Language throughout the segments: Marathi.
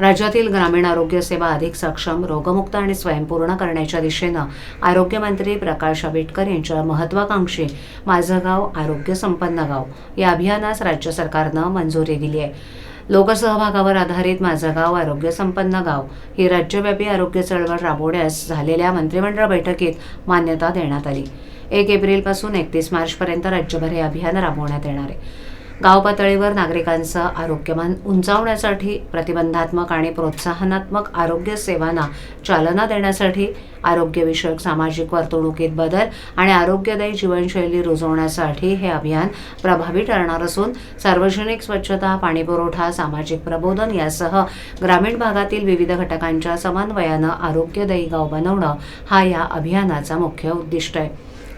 राज्यातील ग्रामीण आरोग्य सेवा अधिक सक्षम रोगमुक्त आणि स्वयंपूर्ण करण्याच्या दिशेनं आरोग्यमंत्री प्रकाश आंबेडकर यांच्या महत्वाकांक्षी माझं गाव आरोग्य संपन्न गाव. या अभियानास राज्य सरकारनं मंजुरी दिली आहे. लोकसहभागावर आधारित माझं गाव आरोग्य संपन्न गाव ही राज्यव्यापी आरोग्य चळवळ राबवण्यास झालेल्या मंत्रिमंडळ बैठकीत मान्यता देण्यात आली. एक एप्रिलपासून एकतीस मार्चपर्यंत राज्यभर हे अभियान राबवण्यात येणार आहे. गाव पातळीवर नागरिकांचं आरोग्यमान उंचावण्यासाठी प्रतिबंधात्मक आणि प्रोत्साहनात्मक आरोग्य सेवांना चालना देण्यासाठी आरोग्यविषयक सामाजिक वर्तणुकीत बदल आणि आरोग्यदायी जीवनशैली रुजवण्यासाठी हे अभियान प्रभावी ठरणार असून सार्वजनिक स्वच्छता पाणीपुरवठा सामाजिक प्रबोधन यासह ग्रामीण भागातील विविध घटकांच्या समन्वयानं आरोग्यदायी गाव बनवणं हा या अभियानाचा मुख्य उद्दिष्ट आहे.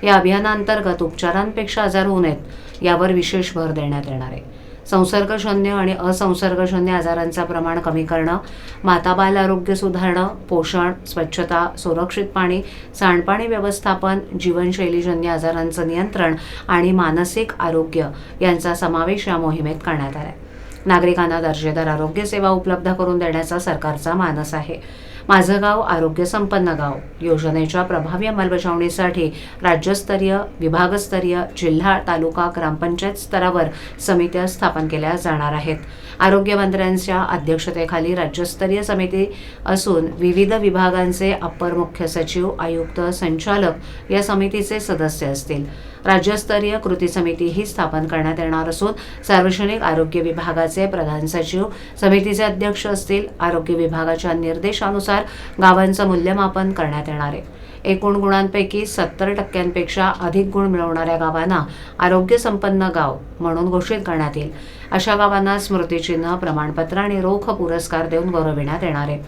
या अभियानांतर्गत उपचारांपेक्षा आजार होऊ नयेत यावर विशेष भर देण्यात येणार आहे. संसर्गजन्य आणि असंसर्गजन्य आजारांचं प्रमाण कमी करणं माता बाल आरोग्य सुधारणं पोषण स्वच्छता सुरक्षित पाणी सांडपाणी व्यवस्थापन जीवनशैलीजन्य आजारांचं नियंत्रण आणि मानसिक आरोग्य यांचा समावेश या मोहिमेत करण्यात आला आहे नागरिकांना दर्जेदार आरोग्य सेवा उपलब्ध करून देण्याचा सरकारचा मानस आहे. माझं गाव आरोग्य संपन्न गाव. योजनेच्या प्रभावी अंमलबजावणीसाठी राज्यस्तरीय विभागस्तरीय जिल्हा तालुका ग्रामपंचायत स्तरावर समित्या स्थापन केल्या जाणार आहेत. आरोग्यमंत्र्यांच्या अध्यक्षतेखाली राज्यस्तरीय समिती असून विविध विभागांचे अप्पर मुख्य सचिव आयुक्त संचालक या समितीचे सदस्य असतील. राज्यस्तरीय कृती समितीही स्थापन करण्यात येणार असून सार्वजनिक आरोग्य विभागाचे प्रधान सचिव समितीचे अध्यक्ष असतील. आरोग्य विभागाच्या निर्देशानुसार गावांचं मूल्यमापन करण्यात येणार आहे. एकूण गुणांपैकी सत्तर टक्क्यांपेक्षा अधिक गुण मिळवणाऱ्या गावांना आरोग्य संपन्न गाव म्हणून घोषित करण्यात येईल. अशा गावांना स्मृतिचिन्ह प्रमाणपत्र आणि रोख पुरस्कार देऊन गौरविण्यात येणार आहे.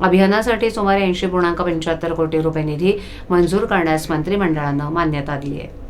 अभियानासाठी सुमारे ऐंशी पूर्णांक पंच्याहत्तर कोटी रुपये निधी मंजूर करण्यास मंत्रिमंडळानं मान्यता दिली आहे.